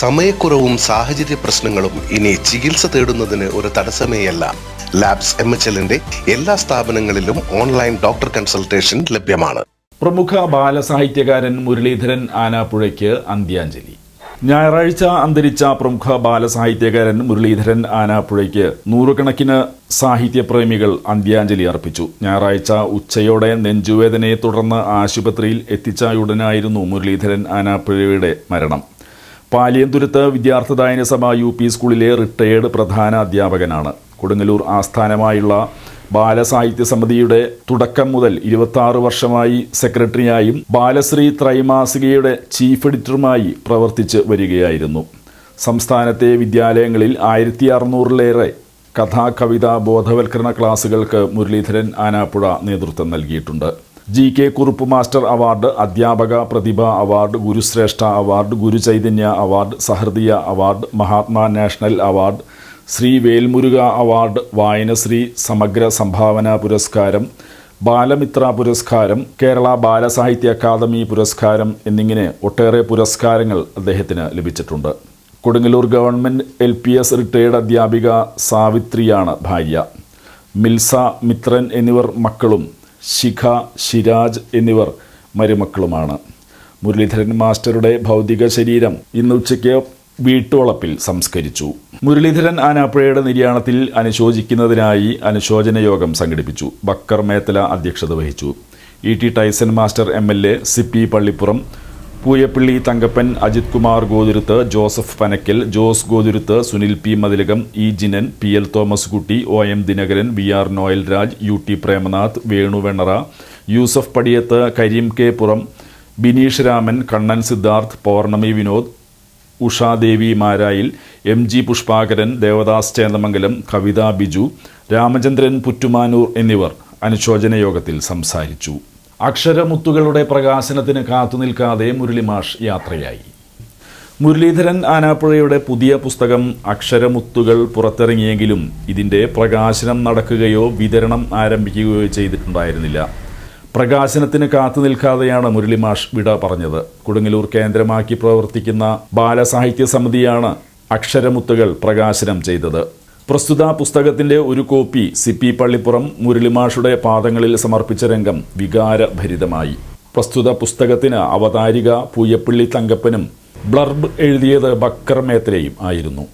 സമയക്കുറവും സാഹചര്യ പ്രശ്നങ്ങളും ഇനി ചികിത്സ തേടുന്നതിന് ഒരു തടസ്സമേയല്ല. ലാബ്സ് എം എച്ച് എല്ലിന്റെ എല്ലാ സ്ഥാപനങ്ങളിലും ഓൺലൈൻ ഡോക്ടർ കൺസൾട്ടേഷൻ ലഭ്യമാണ്. പ്രമുഖ ബാലസാഹിത്യകാരൻ മുരളീധരൻ ആനാപ്പുഴയ്ക്ക് അന്ത്യാഞ്ജലി. ഞായറാഴ്ച അന്തരിച്ച പ്രമുഖ ബാലസാഹിത്യകാരൻ മുരളീധരൻ ആനാപ്പുഴയ്ക്ക് നൂറുകണക്കിന് സാഹിത്യപ്രേമികൾ അന്ത്യാഞ്ജലി അർപ്പിച്ചു. ഞായറാഴ്ച ഉച്ചയോടെ നെഞ്ചുവേദനയെ തുടർന്ന് ആശുപത്രിയിൽ എത്തിച്ച ഉടനായിരുന്നു മുരളീധരൻ ആനാപ്പുഴയുടെ മരണം. പാലിയന്തുരുത്ത് വിദ്യാർത്ഥിദായന സഭ യു പി സ്കൂളിലെ റിട്ടയേർഡ് പ്രധാന അധ്യാപകനാണ്. കൊടുങ്ങല്ലൂർ ആസ്ഥാനമായുള്ള ബാലസാഹിത്യ സമിതിയുടെ തുടക്കം മുതൽ ഇരുപത്തി വർഷമായി സെക്രട്ടറിയായും ബാലശ്രീ ത്രൈമാസികയുടെ ചീഫ് എഡിറ്ററുമായി പ്രവർത്തിച്ച് വരികയായിരുന്നു. സംസ്ഥാനത്തെ വിദ്യാലയങ്ങളിൽ ആയിരത്തി അറുന്നൂറിലേറെ കഥാ കവിതാ ബോധവൽക്കരണ ക്ലാസുകൾക്ക് മുരളീധരൻ ആനാപ്പുഴ നേതൃത്വം നൽകിയിട്ടുണ്ട്. G K Kurup master award അധ്യാപക പ്രതിഭ അവാർഡ് ഗുരുശ്രേഷ്ഠ അവാർഡ് ഗുരുചൈതന്യ അവാർഡ് സഹൃദയ award Mahatma national award Shri Velmuruka award വായനശ്രീ സമഗ്ര സംഭാവന പുരസ്കാരം ബാലമിത്ര പുരസ്കാരം കേരള ബാലസാഹിത്യ അക്കാദമി പുരസ്കാരം എന്നിങ്ങനെ ഒട്ടേറെ പുരസ്കാരങ്ങൾ അദ്ദേഹത്തിന് ലഭിച്ചിട്ടുണ്ട്. Kodungallur government L P S retired അധ്യാപിക സാവിത്രിയാണ് ഭാര്യ. മിൽസ മിത്രൻ എന്നിവർ മക്കളും ശിഖ ശിരാജ് എന്നിവർ മരുമക്കളുമാണ്. മുരളീധരൻ മാസ്റ്ററുടെ ഭൗതിക ശരീരം ഇന്ന് ഉച്ചയ്ക്ക് വീട്ടുവളപ്പിൽ സംസ്കരിച്ചു. മുരളീധരൻ ആനാപ്പുഴയുടെ നിര്യാണത്തിൽ അനുശോചിക്കുന്നതിനായി അനുശോചന യോഗം സംഘടിപ്പിച്ചു. ബക്കർ മേത്തല അധ്യക്ഷത വഹിച്ചു. E T Tyson master M L A Sippy Pallippuram Pooyappally Thankappan Ajith Kumar Gothuruth Joseph Panakkal Jose Gothuruth Sunil P Mathilakam E Jinan P L Thomas Kutty O M Dinakaran V R Noel Raj U T Premnath Venu Vennara Yusuf Padiyath Kareem K Puram Bineesh Raman Kannan Siddharth Pournami Vinod Ushadevi Marayil M G Pushpakaran Devadas Chendamangalam Kavitha Biju Ramachandran Puttumanoor എന്നിവർ അനുശോചന യോഗത്തിൽ സംസാരിച്ചു. അക്ഷരമുത്തുകളുടെ പ്രകാശനത്തിന് കാത്തുനിൽക്കാതെ മുരളിമാഷ് യാത്രയായി. മുരളീധരൻ ആനാപ്പുഴയുടെ പുതിയ പുസ്തകം അക്ഷരമുത്തുകൾ പുറത്തിറങ്ങിയെങ്കിലും ഇതിന്റെ പ്രകാശനം നടക്കുകയോ വിതരണം ആരംഭിക്കുകയോ ചെയ്തിട്ടുണ്ടായിരുന്നില്ല. പ്രകാശനത്തിന് കാത്തു നിൽക്കാതെയാണ് മുരളിമാഷ് വിട പറഞ്ഞത്. കൊടുങ്ങല്ലൂർ കേന്ദ്രമാക്കി പ്രവർത്തിക്കുന്ന ബാലസാഹിത്യ സമിതിയാണ് അക്ഷരമുത്തുകൾ പ്രകാശനം ചെയ്തത്. പ്രസ്തുത പുസ്തകത്തിന്റെ ഒരു കോപ്പി സി പി പള്ളിപ്പുറം മുരളിമാഷുടെ പാദങ്ങളിൽ സമർപ്പിച്ച രംഗം വികാരഭരിതമായി. പ്രസ്തുത പുസ്തകത്തിന് അവതാരിക പൂയപ്പള്ളി തങ്കപ്പനും ബ്ലർബ് എഴുതിയത് ബക്കർ മേത്രയും ആയിരുന്നു.